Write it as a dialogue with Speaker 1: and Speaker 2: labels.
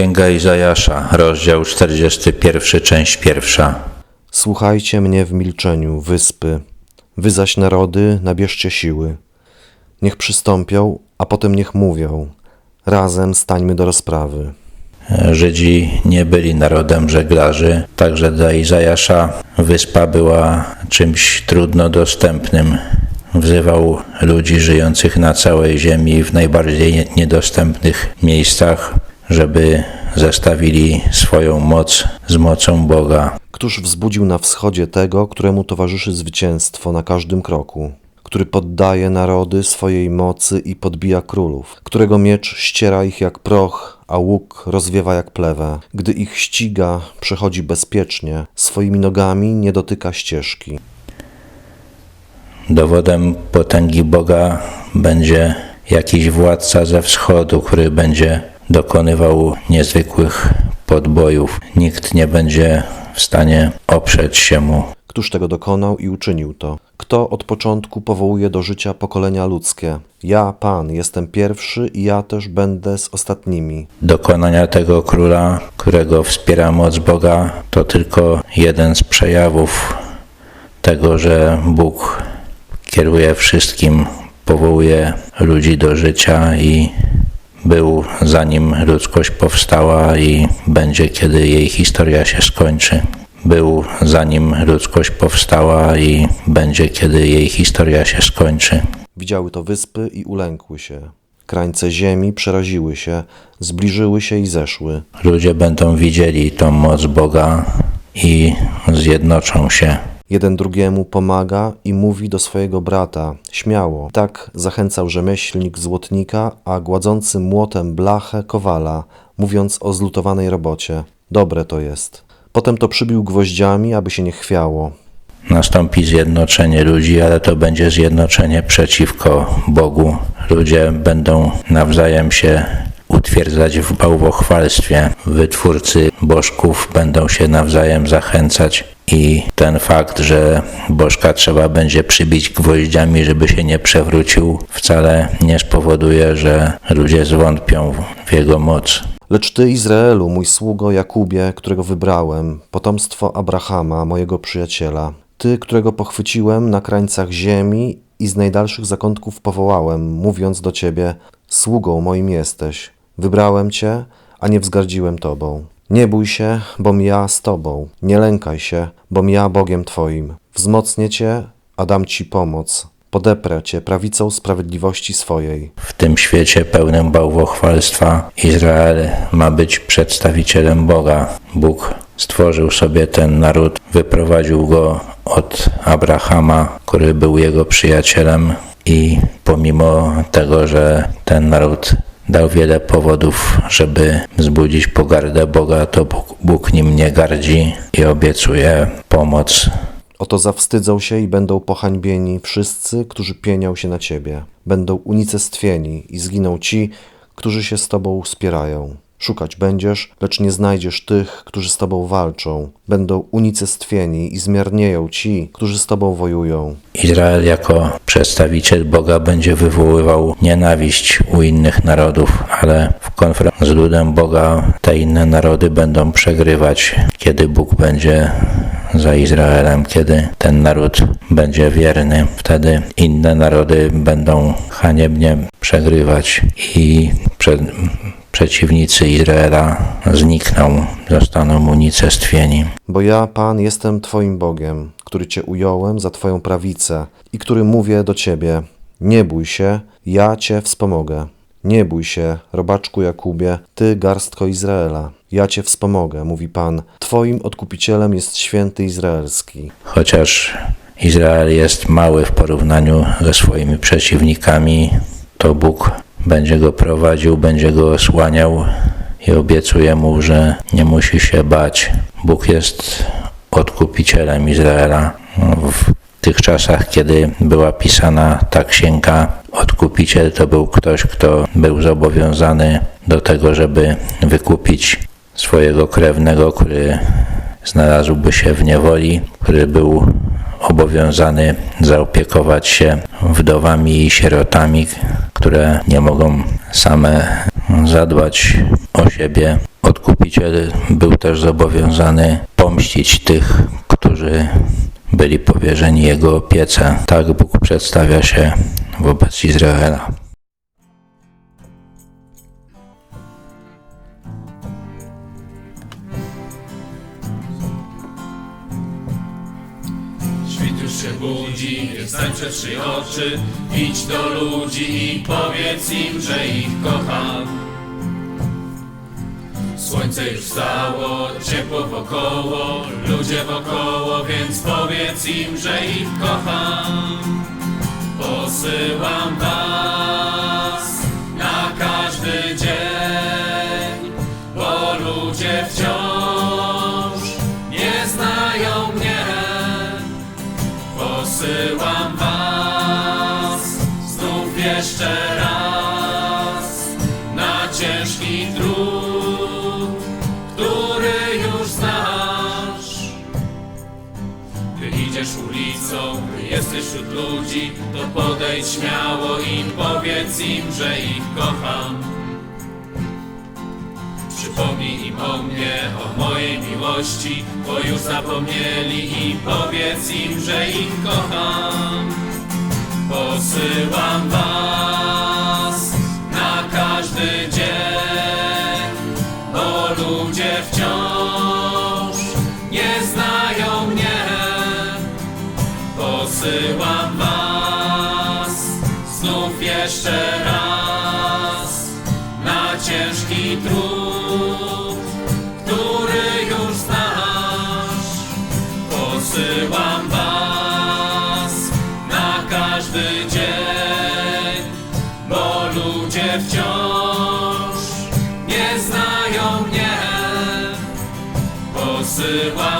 Speaker 1: Księga Izajasza, rozdział 41, część pierwsza.
Speaker 2: Słuchajcie mnie w milczeniu, wyspy. Wy zaś narody, nabierzcie siły. Niech przystąpią, a potem niech mówią. Razem stańmy do rozprawy.
Speaker 1: Żydzi nie byli narodem żeglarzy, także dla Izajasza wyspa była czymś trudno dostępnym. Wzywał ludzi żyjących na całej ziemi w najbardziej niedostępnych miejscach, żeby zestawili swoją moc z mocą Boga.
Speaker 2: Któż wzbudził na wschodzie tego, któremu towarzyszy zwycięstwo na każdym kroku, który poddaje narody swojej mocy i podbija królów, którego miecz ściera ich jak proch, a łuk rozwiewa jak plewę. Gdy ich ściga, przechodzi bezpiecznie, swoimi nogami nie dotyka ścieżki.
Speaker 1: Dowodem potęgi Boga będzie jakiś władca ze wschodu, który będzie dokonywał niezwykłych podbojów. Nikt nie będzie w stanie oprzeć się mu.
Speaker 2: Któż tego dokonał i uczynił to? Kto od początku powołuje do życia pokolenia ludzkie? Ja, Pan, jestem pierwszy i ja też będę z ostatnimi.
Speaker 1: Dokonania tego króla, którego wspiera moc Boga, to tylko jeden z przejawów tego, że Bóg kieruje wszystkim, powołuje ludzi do życia i był zanim ludzkość powstała i będzie, kiedy jej historia się skończy. Był zanim ludzkość powstała i będzie, kiedy jej historia się skończy.
Speaker 2: Widziały to wyspy i ulękły się. Krańce ziemi przeraziły się, zbliżyły się i zeszły.
Speaker 1: Ludzie będą widzieli tą moc Boga i zjednoczą się.
Speaker 2: Jeden drugiemu pomaga i mówi do swojego brata, śmiało. Tak zachęcał rzemieślnik złotnika, a gładzący młotem blachę kowala, mówiąc o zlutowanej robocie. Dobre to jest. Potem to przybił gwoździami, aby się nie chwiało.
Speaker 1: Nastąpi zjednoczenie ludzi, ale to będzie zjednoczenie przeciwko Bogu. Ludzie będą nawzajem się utwierdzać w bałwochwalstwie. Wytwórcy bożków będą się nawzajem zachęcać i ten fakt, że bożka trzeba będzie przybić gwoździami, żeby się nie przewrócił, wcale nie spowoduje, że ludzie zwątpią w jego moc.
Speaker 2: Lecz ty, Izraelu, mój sługo Jakubie, którego wybrałem, potomstwo Abrahama, mojego przyjaciela, ty, którego pochwyciłem na krańcach ziemi i z najdalszych zakątków powołałem, mówiąc do ciebie: Sługą moim jesteś. Wybrałem cię, a nie wzgardziłem tobą. Nie bój się, bom ja z tobą. Nie lękaj się, bom ja Bogiem twoim. Wzmocnię cię, a dam ci pomoc. Podeprę cię prawicą sprawiedliwości swojej.
Speaker 1: W tym świecie pełnym bałwochwalstwa Izrael ma być przedstawicielem Boga. Bóg stworzył sobie ten naród, wyprowadził go od Abrahama, który był jego przyjacielem i pomimo tego, że ten naród dał wiele powodów, żeby wzbudzić pogardę Boga, to Bóg, nim nie gardzi i obiecuje pomoc
Speaker 2: Oto zawstydzą się i będą pohańbieni wszyscy, którzy pienią się na ciebie. Będą unicestwieni i zginą ci, którzy się z tobą wspierają. Szukać będziesz, lecz nie znajdziesz tych, którzy z tobą walczą. Będą unicestwieni i zmiarnieją ci, którzy z tobą wojują.
Speaker 1: Izrael jako przedstawiciel Boga będzie wywoływał nienawiść u innych narodów, ale w konfrontacji z ludem Boga te inne narody będą przegrywać, kiedy Bóg będzie za Izraelem, kiedy ten naród będzie wierny, wtedy inne narody będą haniebnie przegrywać i przed, przeciwnicy Izraela znikną, zostaną unicestwieni.
Speaker 2: Bo ja, Pan, jestem Twoim Bogiem, który Cię ująłem za Twoją prawicę i który mówię do Ciebie: Nie bój się, ja Cię wspomogę. Nie bój się, robaczku Jakubie, Ty garstko Izraela. Ja Cię wspomogę, mówi Pan. Twoim odkupicielem jest święty Izraelski.
Speaker 1: Chociaż Izrael jest mały w porównaniu ze swoimi przeciwnikami, to Bóg będzie go prowadził, będzie go osłaniał i obiecuje mu, że nie musi się bać. Bóg jest odkupicielem Izraela. W tych czasach, kiedy była pisana ta księga, odkupiciel to był ktoś, kto był zobowiązany do tego, żeby wykupić swojego krewnego, który znalazłby się w niewoli, który był obowiązany zaopiekować się wdowami i sierotami, które nie mogą same zadbać o siebie.
Speaker 3: Odkupiciel był też zobowiązany pomścić tych, którzy byli powierzeni jego opiece. Tak Bóg przedstawia się wobec Izraela.
Speaker 1: Się budzi, więc stań trzy oczy Idź do ludzi i powiedz im, że ich kocham. Słońce już wstało, ciepło wokoło Ludzie wokoło, więc powiedz im, że ich kocham. Posyłam was na każdy dzień Bo ludzie wciąż Posyłam was znów jeszcze raz na ciężki trud, który już znasz. Gdy idziesz ulicą, gdy jesteś wśród ludzi, to podejdź śmiało i powiedz im, że ich kocham. Przypomnij im o mnie, o mojej miłości, bo już zapomnieli i powiedz im, że ich kocham. Posyłam was na każdy dzień, bo ludzie wciąż nie znają mnie. Posyłam was znów jeszcze raz na ciężki trud, Posyłam was